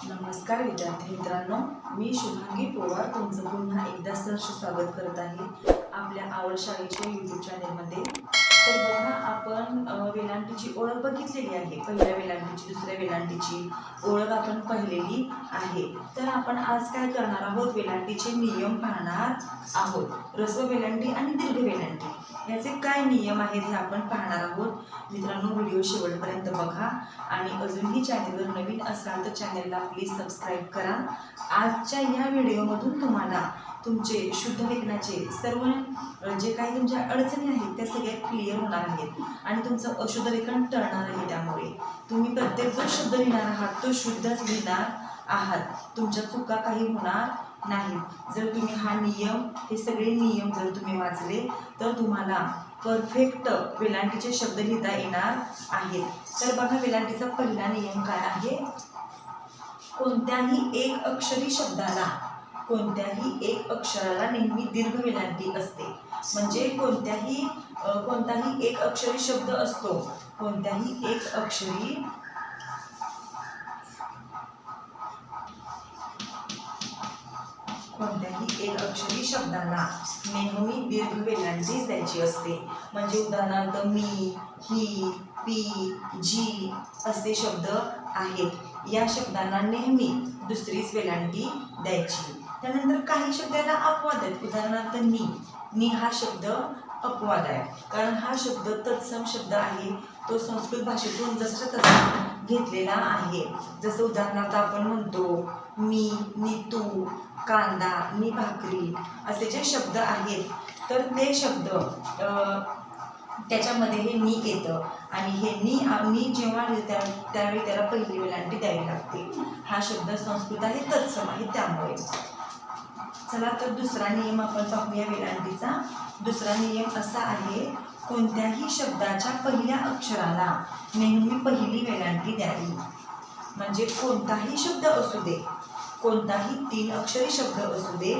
नमस्कार विद्यार्थी मित्रांनो मी शुभांगी पोवार तुमचं पुन्हा एकदा सहर्ष स्वागत करत आहे आपल्या आवड शाळेच्या यूट्यूब चॅनेलमध्ये तर बघा आपण वेलांटीची ओळख बघितलेली आहे. पहिल्या वेलांटीची दुसऱ्या वेलांटीची ओळख आपण पाहिलेली आहे. तर आपण आज काय करणार आहोत? वेलांटीचे नियम पाहणार आहोत. रस्व वेलांटी आणि दीर्घ वेलांटी याचे काय नियम आहेत हे आपण पाहणार आहोत. मित्रांनो व्हिडिओ शेवटपर्यंत बघा. आणि अजूनही चॅनलवर नवीन असाल तर चॅनलला प्लीज सबस्क्राईब करा. आजच्या या व्हिडिओमधून तुम्हाला तुमचे शुद्ध लेखनाचे सर्व जे काही तुमच्या अडचणी आहेत त्या सगळ्या क्लिअर होणार आहेत. आणि तुमचं अशुद्ध लेखन टळणार आहे त्यामुळे. तुम्ही प्रत्येक जो शब्द लिहिणार आहात तो शुद्धच लिहिणार आहात. तुमच्या चुका काही होणार नाही जर तुम्ही हा नियम हे सगळे नियम जर तुम्ही वाचले तर तुम्हाला परफेक्ट वेलांटीचे शब्द लिहिता येणार आहेत. तर बघा वेलांटीचा पहिला नियम काय आहे? कोणत्याही एक अक्षरी शब्दाला कोणत्याही एक अक्षराला नेहमी दीर्घ वेलांटी असते. म्हणजे कोणत्याही कोणताही एक अक्षरी शब्द असतो. कोणत्याही एक अक्षरी कोणत्याही एक अक्षरी शब्दांना नेहमी दीर्घ वेलांटी द्यायची असते. म्हणजे उदाहरणार्थ मी ही पी जी असे शब्द आहेत. या शब्दांना नेहमी दुसरीच वेलांटी द्यायची. त्यानंतर काही शब्दाला अपवाद आहेत. उदाहरणार्थ नी. नी हा शब्द अपवाद आहे. कारण हा शब्द तत्सम शब्द आहे. तो संस्कृत भाषेतून जसा तसा घेतलेला आहे. जसं उदाहरणार्थ आपण म्हणतो मी नीतू कांदा मी भाकरी असे जे शब्द आहेत. तर ते शब्द त्याच्यामध्ये हे नी येतं. आणि हे नी नी जेव्हा त्या त्यावेळी त्याला पहिली वेलांटी द्यावी लागते. हा शब्द संस्कृत आहे तत्सम आहे त्यामुळे. चला तर दुसरा नियम आपण पाहूया वेलांटीचा दुसरा नियम असा आहे कोणत्याही शब्दाच्या पहिल्या अक्षराला नेहमी पहिली वेलांटी द्यावी. म्हणजे कोणताही शब्द असू दे कोणताही तीन अक्षरी शब्द असू दे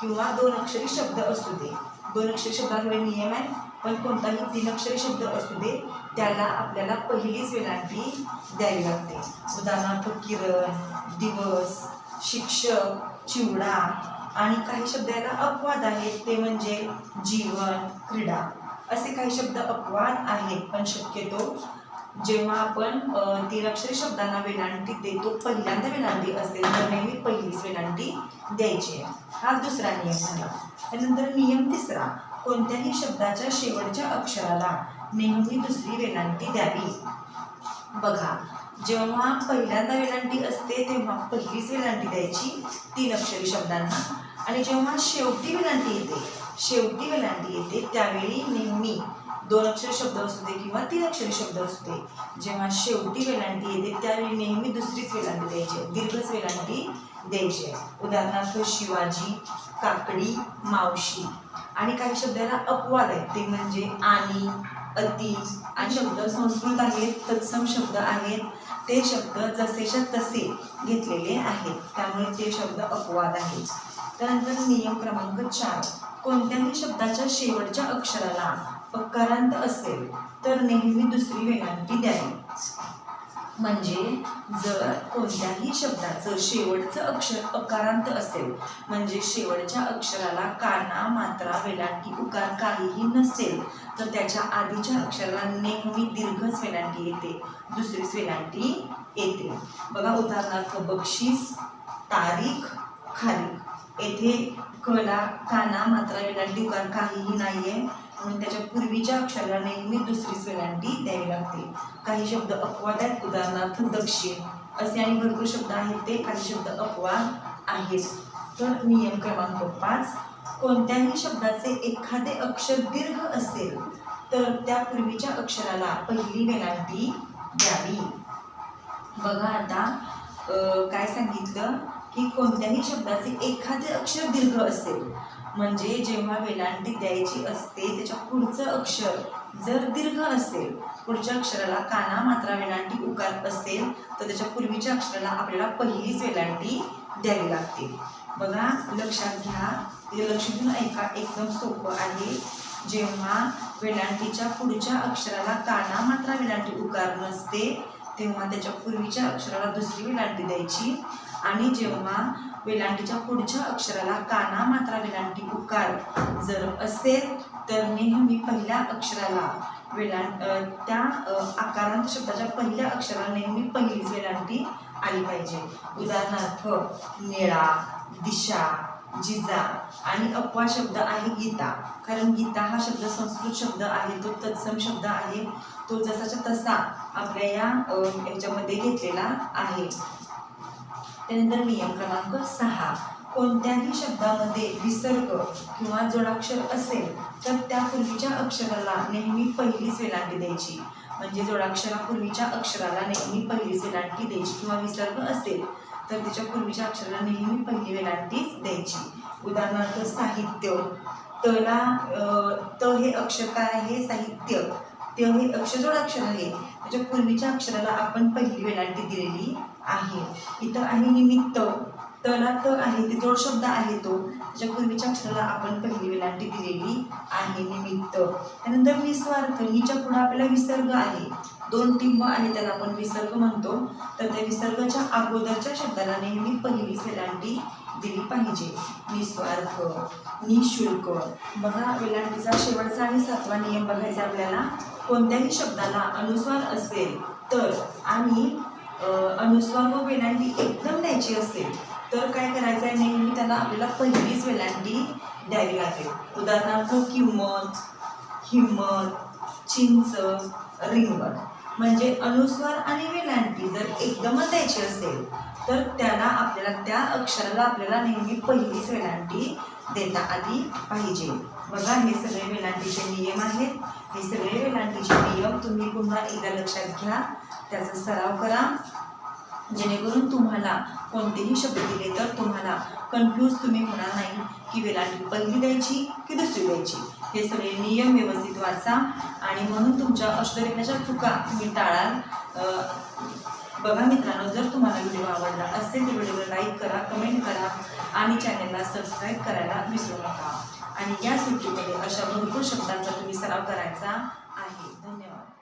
किंवा दोन अक्षरी शब्द असू दे. दोन अक्षरी शब्दाकडे नियम आहे पण कोणताही तीन अक्षरी शब्द असू दे त्याला आपल्याला पहिलीच वेलांटी द्यावी लागते. उदाहरणार्थ किरण दिवस शिक्षक चिवडा आणि काही शब्द याला अपवाद आहेत ते म्हणजे जीवन क्रीडा. असे काही शब्द अपवाद आहेत पण शक्यतो जेव्हा आपण अ, शब्दांना वेलांटी देतो पहिल्यांदा वेलांटी असेल तर नेहमी पहिलीच वेलांटी द्यायची आहे. हा दुसरा नियम झाला. त्यानंतर नियम तिसरा कोणत्याही शब्दाच्या शेवटच्या अक्षराला नेहमी दुसरी वेलांटी द्यावी. बघा जेव्हा पहिल्यांदा वेलांटी असते तेव्हा पहिलीच वेलांटी द्यायची तीन अक्षरी शब्दांना. आणि जेव्हा शेवटी वेलांटी येते शेवटी वेलांटी येते त्यावेळी नेहमी दोन अक्षरी शब्द असू दे किंवा तीन अक्षरी शब्द असू दे. जेव्हा शेवटी वेलांटी येते त्यावेळी नेहमी दुसरीच वेलांटी द्यायची आहे. दीर्घच वेलांटी द्यायची आहे. उदाहरणार्थ शिवाजी काकडी मावशी. आणि काही शब्दाला अपवाद आहेत. ते म्हणजे आणि अति. आणि शब्द संस्कृत आहेत तत्सम शब्द आहेत. ते शब्द जसेच्या तसे घेतलेले आहेत. त्यामुळे ते शब्द अपवाद आहेत त्यानंतर नियम क्रमांक चार. कोणत्याही शब्दाच्या शेवटच्या अक्षराला अकारांत असेल तर नेहमी दुसरी वेलांटी द्यावी. म्हणजे जर कोणत्याही शब्दाचं शेवटचं अक्षर अकारांत असेल म्हणजे शेवटच्या अक्षराला काना मात्रा वेलांटी उकार काहीही नसेल तर त्याच्या आधीच्या अक्षराला नेहमी दीर्घच वेलांटी येते. दुसरीच वेलांटी येते. बघा उदाहरणार्थ बक्षीस तारीख खाली येथे कला काना मात्रा वेलांटी उकार काहीही नाहीये. म्हणून त्याच्या पूर्वीच्या अक्षराला नेहमी दुसरीच वेलांटी द्यावी लागते. काही शब्द अपवाद आहेत. उदाहरणार्थ दक्षिण. असे आणि भरपूर शब्द आहेत. ते काही शब्द अपवाद आहेत. तर नियम क्रमांक पाच. कोणत्याही शब्दाचे एखादे अक्षर दीर्घ असेल तर त्या पूर्वीच्या अक्षराला पहिली वेलांटी द्यावी. बघा आता काय सांगितलं? की कोणत्याही शब्दाचे एखादे अक्षर दीर्घ असेल म्हणजे जेव्हा वेलांटी द्यायची असते त्याच्या पुढचं अक्षर जर दीर्घ असेल पुढच्या अक्षराला काना मात्रा वेलांटी उकार असेल तर त्याच्या पूर्वीच्या अक्षराला आपल्याला पहिलीच वेलांटी द्यावी लागते. बघा लक्षात घ्या. हे लक्ष देऊन ऐका. एकदम सोपं आहे. जेव्हा वेलांटीच्या पुढच्या अक्षराला काना मात्रा वेलांटी उकार नसते तेव्हा त्याच्या पूर्वीच्या अक्षराला दुसरी वेलांटी द्यायची. आणि जेव्हा वेलांटीच्या पुढच्या अक्षराला काना मात्रा वेलांटी उकार जर असेल तर नेहमी पहिल्या अक्षराला वेलां त्या आकारांत शब्दाच्या पहिल्या अक्षराला नेहमी पहिलीच वेलांटी आली पाहिजे. उदाहरणार्थ निळा दिशा जिजा आणि अपवा शब्द आहे गीता. कारण गीता हा शब्द संस्कृत शब्द आहे तो तत्सम शब्द आहे. तो जसाच्या तसा आपल्या या ह्याच्यामध्ये घेतलेला आहे. त्यानंतर नियम क्रमांक सहा. कोणत्याही शब्दामध्ये विसर्ग किंवा जोडाक्षर असेल तर त्या पूर्वीच्या अक्षराला नेहमी पहिलीच वेलांटी द्यायची. म्हणजे जोडाक्षरापूर्वीच्या अक्षराला नेहमी पहिलीच वेलांटी द्यायची किंवा विसर्ग असेल तर त्याच्या पूर्वीच्या अक्षराला नेहमी पहिली वेलांटीच द्यायची. उदाहरणार्थ साहित्य. तला त हे अक्षर काय आहे? साहित्य. ते हे अक्षर जोडाक्षर आहे. त्याच्या पूर्वीच्या अक्षराला आपण पहिली वेलांटी दिलेली आहे. इथं आहे निमित्त तला तर आहे ते जोड शब्द आहे तो. त्याच्या पूर्वीच्या अक्षराला आपण पहिली वेलांटी दिलेली आहे निमित्त. त्यानंतर निस्वार्थ हिच्या पुढे आपल्याला विसर्ग आहे. दोन टिंब आहे त्याला आपण विसर्ग म्हणतो. तर त्या विसर्गाच्या अगोदरच्या शब्दाला नेहमी पहिली वेलांटी दिली पाहिजे. निस्वार्थ निशुल्क. बघा वेलांटीचा शेवटचा आणि सातवा नियम बघायचा आपल्याला. कोणत्याही शब्दाला अनुस्वार असेल तर आणि अनुस्वार व वेलांटी एकदम द्यायची असेल तर काय करायचं आहे नेहमी त्याला आपल्याला पहिलीच वेलांटी द्यावी लागेल. उदाहरणार्थ किंमत हिंमत चिंच रिंगण. म्हणजे अनुस्वार आणि वेलांटी जर एकदमच द्यायची असेल तर त्याला आपल्याला त्या अक्षराला आपल्याला नेहमी पहिलीच वेलांटी देता आली पाहिजे. बघा हे सगळे वेलांटीचे नियम आहेत. हे सगळे वेलांटीचे नियम तुम्ही पुन्हा एकदा लक्षात घ्या. त्याचा सराव करा. जेणेकरून तुम्हाला कोणतेही शब्द दिले तर तुम्हाला कन्फ्यूज तुम्ही होणार नाही की वेलांटी पहिली द्यायची की दुसरी द्यायची. हे सगळे नियम व्यवस्थित वाचा. आणि म्हणून तुमच्या अष्टरेखाच्या चुका तुम्ही टाळाल. बघा मित्रांनो जर तुम्हाला व्हिडिओ आवडला असेल तर व्हिडिओला लाईक करा कमेंट करा आणि चॅनलला सबस्क्राईब करायला विसरू नका. आणि या सुट्टीमध्ये अशा भरपूर शब्दांचा तुम्ही सराव करायचा आहे. धन्यवाद.